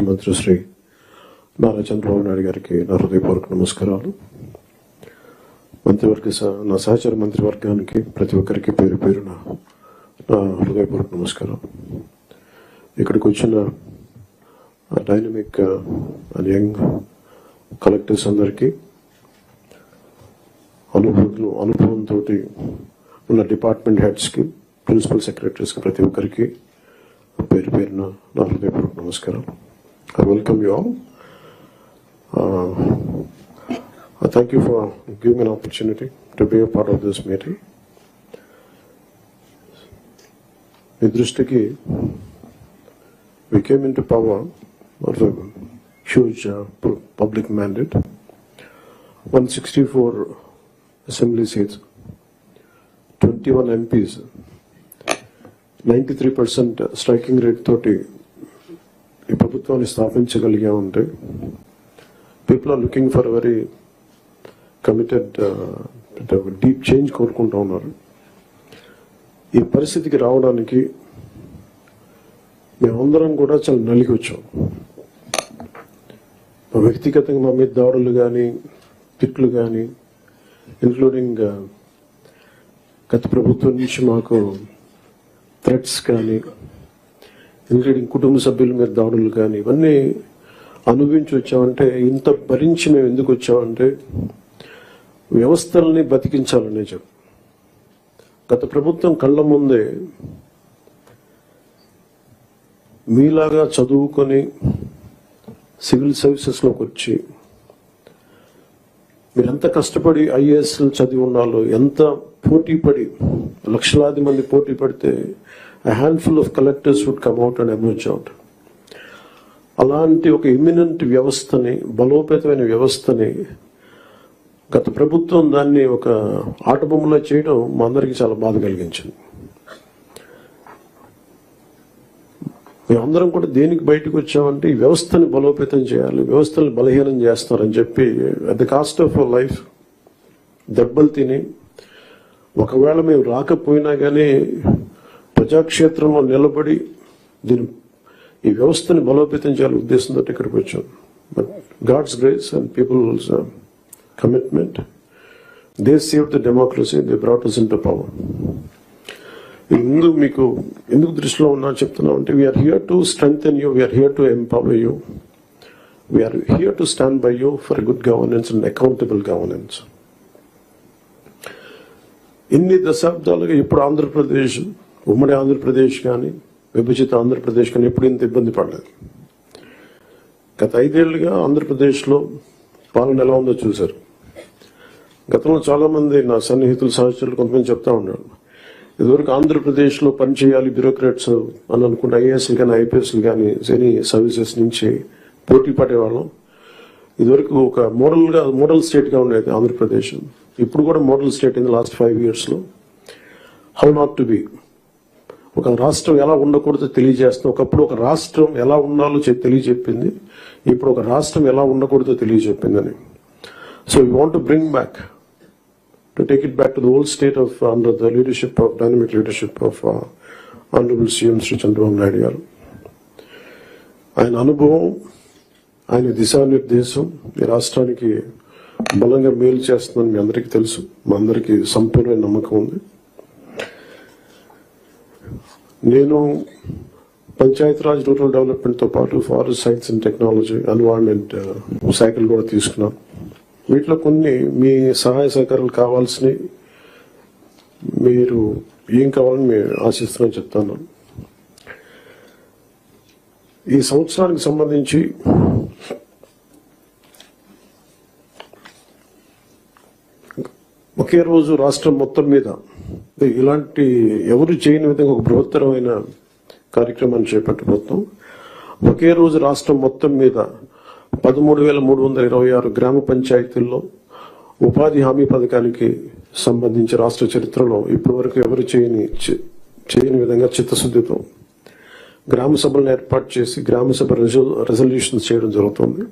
ముఖ్యమంత్రి శ్రీ నారా చంద్రబాబు నాయుడు గారికి నా హృదయపూర్వక నమస్కారాలు. మంత్రివర్గ సహ- నా సహచర మంత్రివర్గానికి ప్రతి ఒక్కరికి పేరు పేరున నా హృదయపూర్వక నమస్కారం. ఇక్కడికి వచ్చిన డైనమిక్ అండ్ యంగ్ కలెక్టర్స్ అందరికీ అనుభవం అనుభవంతో ఉన్న డిపార్ట్మెంట్ హెడ్స్కి ప్రిన్సిపల్ సెక్రటరీస్కి ప్రతి ఒక్కరికి పేరు పేరున నా హృదయపూర్వక నమస్కారం I welcome you all thank you for giving an opportunity to be part of this meeting మీ దృష్టికి we came into power of a huge uh, pu- public mandate, 164 assembly seats, 21 MPs, 93% striking rate తోటి ఈ ప్రభుత్వాన్ని స్థాపించగలిగా ఉంటే people are looking for very committed deep change కోరుకుంటూ ఉన్నారు. ఈ పరిస్థితికి రావడానికి మేమందరం కూడా చాలా నలిగి వచ్చాం. వ్యక్తిగతంగా మా మీద దాడులు కానీ తిట్లు కానీ ఇంక్లూడింగ్ uh, గత ప్రభుత్వం నుంచి మాకు థ్రెట్స్ కానీ ఇంక్లూడింగ్ కుటుంబ సభ్యుల మీద దాడులు కానీ ఇవన్నీ అనుభవించి వచ్చామంటే ఇంత భరించి మేము ఎందుకు వచ్చామంటే వ్యవస్థల్ని బతికించాలనే చెప్పు గత ప్రభుత్వం కళ్ళ ముందే మీలాగా చదువుకొని సివిల్ సర్వీసెస్లోకి వచ్చి మీరు ఎంత కష్టపడి ఐఏఎస్లు చదివి ఉన్నాలో ఎంత పోటీ పడి లక్షలాది మంది పోటీ పడితే handful of collectors would come and emerge out అలాంటి ఒక ఇమినెంట్ వ్యవస్థని బలోపేతమైన వ్యవస్థని గత ప్రభుత్వం దాన్ని ఒక ఆటబొమ్మలో చేయడం మా అందరికీ చాలా బాధ కలిగించింది. మేమందరం కూడా దేనికి బయటకు వచ్చామంటే ఈ వ్యవస్థని బలోపేతం చేయాలి వ్యవస్థని బలహీనం చేస్తారని చెప్పి at the cost of life దెబ్బలు తిని ఒకవేళ మేము రాకపోయినా కానీ ప్రజాక్షేత్రంలో నిలబడి దీని ఈ వ్యవస్థని బలోపేతం చేయాలి ఉద్దేశంతో ఇక్కడికి వచ్చాం. But God's grace and people's commitment they save the democracy they brought us in to power ఎందుకు మీకు ఎందుకు దృష్టిలో ఉన్నా చెప్తున్నా అంటే we are here to strengthen you we are here to empower you we are here to stand by you for good governance and accountable governance ఇన్ని దశాబ్దాలుగా ఇప్పుడు ఆంధ్రప్రదేశ్ ఉమ్మడి ఆంధ్రప్రదేశ్ కానీ విభజిత ఆంధ్రప్రదేశ్ కానీ ఎప్పుడు ఇంత ఇబ్బంది పడలేదు. గత ఐదేళ్ళుగా ఆంధ్రప్రదేశ్లో పాలన ఎలా ఉందో చూశారు. గతంలో చాలా మంది నా సన్నిహితులు సహచరులు కొంతమంది చెప్తా ఉన్నారు. ఇదివరకు ఆంధ్రప్రదేశ్లో పనిచేయాలి బ్యూరోక్రాట్స్ అని అనుకుంటే ఐఏఎస్లు కానీ ఐపీఎస్లు కానీ ఎనీ సర్వీసెస్ నుంచి పోటీ పడేవాళ్ళం. ఇదివరకు ఒక మోడల్గా మోడల్ స్టేట్గా ఉండేది ఆంధ్రప్రదేశ్. ఇప్పుడు కూడా model state in last five ఇయర్స్లో హౌ నాట్ టు బి ఒక రాష్ట్రం ఎలా ఉండకూడదో తెలియజేస్తుంది ఒకప్పుడు ఒక రాష్ట్రం ఎలా ఉండాలో తెలియజెప్పింది ఇప్పుడు ఒక రాష్ట్రం ఎలా ఉండకూడదో తెలియజెప్పిందని. So you want to bring back to take it back to the whole state of under the leadership of dynamic leadership of honourable CM Shri Chandrababu Naidu garu. ఆయన అనుభవం ఆయన దిశానిర్దేశం ఈ రాష్ట్రానికి బలంగా మేలు చేస్తుందని మీ అందరికీ తెలుసు. మా అందరికీ సంపూర్ణ నమ్మకం ఉంది. నేను పంచాయతీరాజ్ రూరల్ డెవలప్మెంట్తో పాటు forest science and technology environment cycle కూడా తీసుకున్నాను వీటిలో కొన్ని మీ సహాయ సహకారాలు కావాల్సినవి మీరు ఏం కావాలని మేము ఆశిస్తున్నాం చెప్తాను. ఈ సంవత్సరానికి సంబంధించి ఒకే రోజు రాష్ట్రం మొత్తం మీద ఇలాంటి ఎవరు చేయని విధంగా ఒక బృహత్తరమైన కార్యక్రమాన్ని చేపట్టబోతున్నాం. ఒకే రోజు రాష్ట్రం మొత్తం మీద పదమూడు వేల మూడు వందల ఇరవై ఆరు గ్రామ పంచాయతీల్లో ఉపాధి హామీ పథకానికి సంబంధించి రాష్ట్ర చరిత్రలో ఇప్పటివరకు ఎవరు చేయని చేయని విధంగా చిత్తశుద్ధితో గ్రామ సభలను ఏర్పాటు చేసి గ్రామ సభ రెజల్యూషన్స్ చేయడం జరుగుతుంది.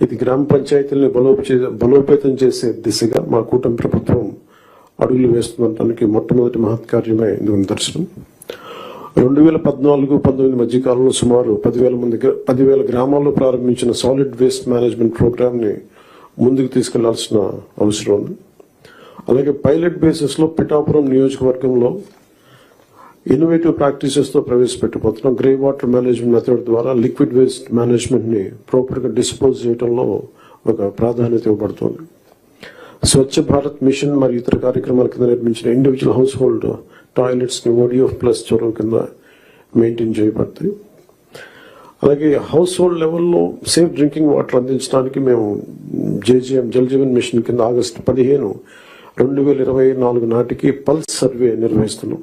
ఇది గ్రామ పంచాయతీలను బలోపే బలోపేతం చేసే దిశగా మా కూటమి ప్రభుత్వం అడుగులు వేస్తుండటానికి మొట్టమొదటి మహత్కార్యమే ఇందుకు దర్శనం రెండు వేల పద్నాలుగు పంతొమ్మిది మధ్య కాలంలో సుమారు పదివేల మంది పదివేల గ్రామాల్లో ప్రారంభించిన సాలిడ్ వేస్ట్ మేనేజ్మెంట్ ప్రోగ్రామ్ని ముందుకు తీసుకెళ్ళాల్సిన అవసరం ఉంది. అలాగే పైలట్ బేసిస్లో పిఠాపురం నియోజకవర్గంలో ఇన్నోవేటివ్ ప్రాక్టీసెస్తో ప్రవేశపెట్టబోతున్నాం గ్రే వాటర్ మేనేజ్మెంట్ మెథడ్ ద్వారా లిక్విడ్ వేస్ట్ మేనేజ్మెంట్ని ప్రాపర్గా డిస్పోజ్ చేయడంలో ఒక ప్రాధాన్యత ఇవ్వబడుతుంది. స్వచ్ఛ భారత్ మిషన్ మరియు ఇతర కార్యక్రమాల కింద నిర్మించిన ఇండివిజువల్ హౌస్ హోల్డ్ టాయిలెట్స్ని ఓడిఎఫ్ ప్లస్ చొరవ కింద మెయింటైన్ చేయబడతాయి అలాగే హౌస్ హోల్డ్ లెవెల్లో సేఫ్ డ్రింకింగ్ వాటర్ అందించడానికి మేము జేజీఎం జల్ జీవన్ మిషన్ కింద ఆగస్టు పదిహేను రెండు వేల ఇరవై నాలుగు నాటికి పల్స్ సర్వే నిర్వహిస్తున్నాం.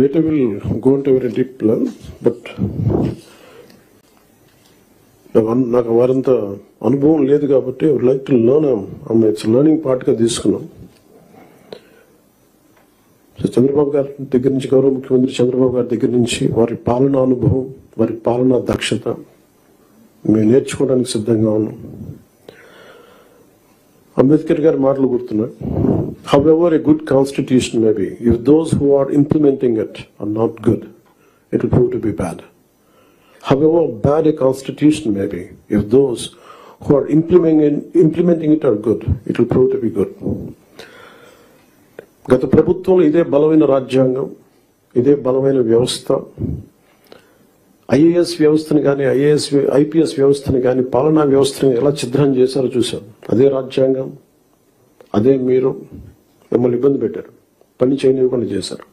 Later we'll go into a very deep level, but నాకు వారంత అనుభవం లేదు కాబట్టి would like to learn it's learning పార్ట్గా తీసుకున్నాం. సో చంద్రబాబు గారి దగ్గర నుంచి గౌరవ ముఖ్యమంత్రి చంద్రబాబు గారి దగ్గర నుంచి వారి పాలనా అనుభవం వారి పాలనా దక్షత మేము నేర్చుకోవడానికి సిద్ధంగా ఉన్నాం. అంబేద్కర్ గారి మాటలు గుర్తున్నాయి. However a good constitution may be if those who are implementing it are not good it will prove to be bad however bad a constitution may be if those who are implementing implementing it are good it will prove to be good గత ప్రభుత్వంలో ఇదే బలమైన రాజ్యాంగం ఇదే బలమైన వ్యవస్థ. IAS వ్యవస్థను కానీ ఐఏఎస్ ఐపీఎస్ వ్యవస్థను కానీ పాలనా వ్యవస్థను ఎలా ఛిద్రం చేశారో చూశాం అదే రాజ్యాంగం అదే మీరు మిమ్మల్ని ఇబ్బంది పెట్టారు. పని చేయనివ్వకుండా చేశారు.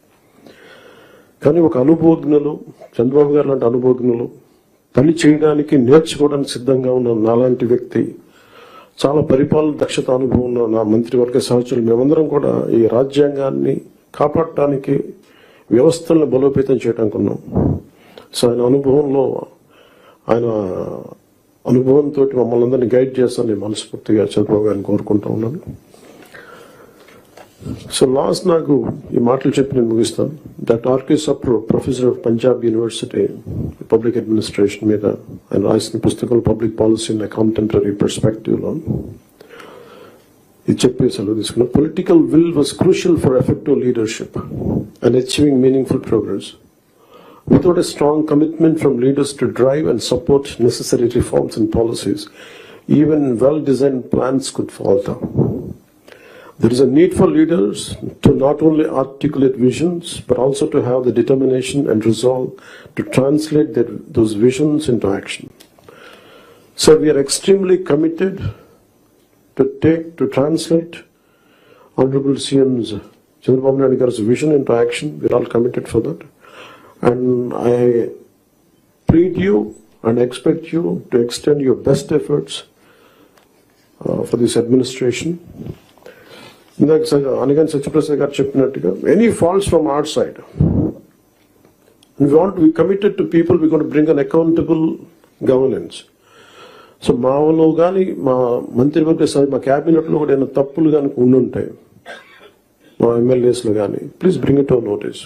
కానీ ఒక అనుభవజ్ఞులు చంద్రబాబు గారు లాంటి అనుభవజ్ఞులు పని చేయడానికి నేర్చుకోవడానికి సిద్ధంగా ఉన్న నాలాంటి వ్యక్తి చాలా పరిపాలన దక్షత అనుభవం ఉన్న నా మంత్రివర్గ సహచరులు మేమందరం కూడా ఈ రాజ్యాంగాన్ని కాపాడటానికి వ్యవస్థలను బలోపేతం చేయడానికి ఉన్నాం. సో ఆయన అనుభవంలో ఆయన అనుభవంతో మమ్మల్ని అందరినీ గైడ్ చేస్తానని మనస్ఫూర్తిగా చంద్రబాబు గారిని కోరుకుంటా ఉన్నాను. సో లాస్ట్ నాకు ఈ మాటలు చెప్పి నేను ముగిస్తాను. Doctor R K Sapru professor of Punjab university public administration మీద ఆయన రాసిన పుస్తకాలు పబ్లిక్ పాలసీ ఇన్ కాంటెంపరీ పర్స్పెక్టివ్లో ఇది చెప్పి సెలవు తీసుకున్నాను. Political will was crucial for effective leadership and achieving meaningful progress Without a strong commitment from leaders to drive and support necessary reforms and policies, even well designed plans could falter. There is a need for leaders to not only articulate visions, but also to have the determination and resolve to translate their, those visions into action. So we are extremely committed to take, to translate Honorable CM's Chandrababu Naidu vision into action. We're all committed for that. And I plead you and expect you to extend your best efforts uh, for this administration. ఇందాక అనగాని సత్యప్రసాద్ గారు చెప్పినట్టుగా any faults from our side we want we committed to people we got bring an accountable governance so మాలో కానీ మా మంత్రివర్గ సభ మా క్యాబినెట్లో కూడా ఏమైనా తప్పులు కానీ ఉండుంటాయి మా ఎమ్మెల్యేస్లో కానీ please bring it our notice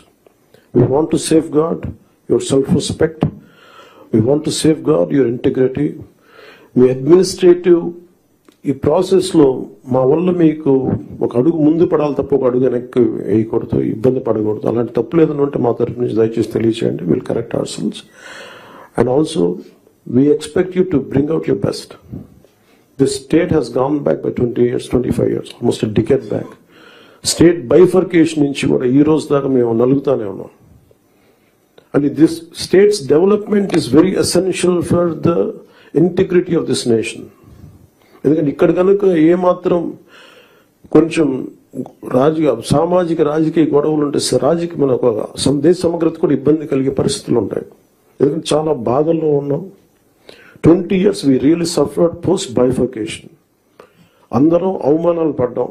We want to safeguard yourself We want want to safeguard your me administrative ఈ ప్రాసెస్లో మా వల్ల మీకు ఒక అడుగు ముందు పడాలి తప్ప ఒక అడుగు వెనక్కి వేయకూడదు ఇబ్బంది పడకూడదు. అలాంటి తప్పు లేదని ఉంటే మా తరఫు నుంచి దయచేసి తెలియచేయండి. Will correct ourselves and also we expect you to bring out your best this state has gone back by twenty years twenty five years almost decade back state bifurcation నుంచి కూడా ఈ రోజు దాకా మేము నలుగుతానే ఉన్నాం. And this state's development is very essential for the integrity of this nation ఎందుకంటే ఇక్కడ కనుక ఏమాత్రం కొంచెం రాజకీయ సామాజిక రాజకీయ గొడవలు ఉంటే రాజకీయ మన ఒక దేశ సమగ్రత కూడా ఇబ్బంది కలిగే పరిస్థితులు ఉంటాయి. ఎందుకంటే చాలా బాధల్లో ఉన్నాం. Twenty years we really suffered post bifurcation అందరం అవమానాలు పడ్డాం.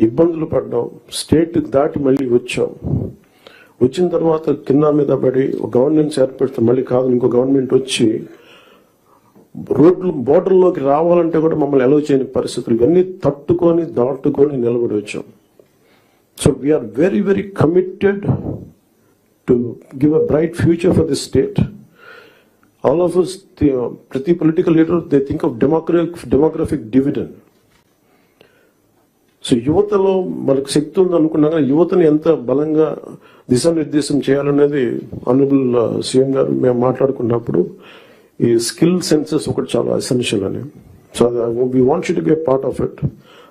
ఇబ్బందులు పడ్డాం. స్టేట్ దాటి మళ్ళీ వచ్చాం. వచ్చిన తర్వాత కింద మీద పడి గవర్నెన్స్ ఏర్పడితే మళ్ళీ కాదు ఇంకో గవర్నమెంట్ వచ్చి రోడ్లు బోర్డర్లోకి రావాలంటే కూడా మమ్మల్ని ఎలవ్ చేయని పరిస్థితులు. ఇవన్నీ తట్టుకొని దాటుకొని నిలబడి వచ్చాం. So we are very very committed to give a bright future for the state all of ప్రతి political leader they think of demographic demographic dividend so యువతలో మనకు శక్తి ఉంది అనుకున్నా కానీ ఎంత బలంగా దిశానిర్దేశం చేయాలనేది ఆనరబుల్ సీఎం uh, గారు మేము మాట్లాడుకున్నప్పుడు ఈ స్కిల్ సెన్సెస్ ఒకటి చాలా ఎసెన్షియల్ అని. So we want to be part of it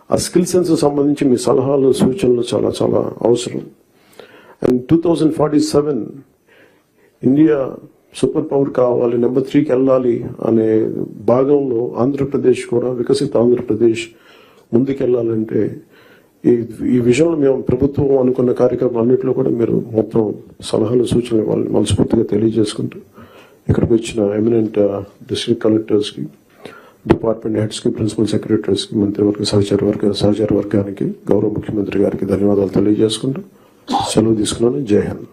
ఆ స్కిల్ సెన్సెస్ సంబంధించి మీ సలహాలు సూచనలు చాలా చాలా అవసరం. And two thousand forty seven India super power కావాలి నెంబర్ త్రీకి వెళ్ళాలి అనే భాగంలో ఆంధ్రప్రదేశ్ కూడా వికసిత ఆంధ్రప్రదేశ్ ముందుకెళ్ళాలంటే ఈ ఈ విషయంలో మేము ప్రభుత్వం అనుకున్న కార్యక్రమం అన్నింటిలో కూడా మీరు మొత్తం సలహాలు సూచనలు వాళ్ళని మనస్ఫూర్తిగా తెలియజేసుకుంటూ ఇక్కడికి వచ్చిన ఎమినెంట్ డిస్ట్రిక్ట్ కలెక్టర్స్కి డిపార్ట్మెంట్ హెడ్స్కి ప్రిన్సిపల్ సెక్రటరీస్కి మంత్రివర్గ సహచార వర్గ సహచార వర్గానికి గౌరవ ముఖ్యమంత్రి గారికి ధన్యవాదాలు తెలియజేసుకుంటూ సెలవు తీసుకున్నాను. జై హింద్.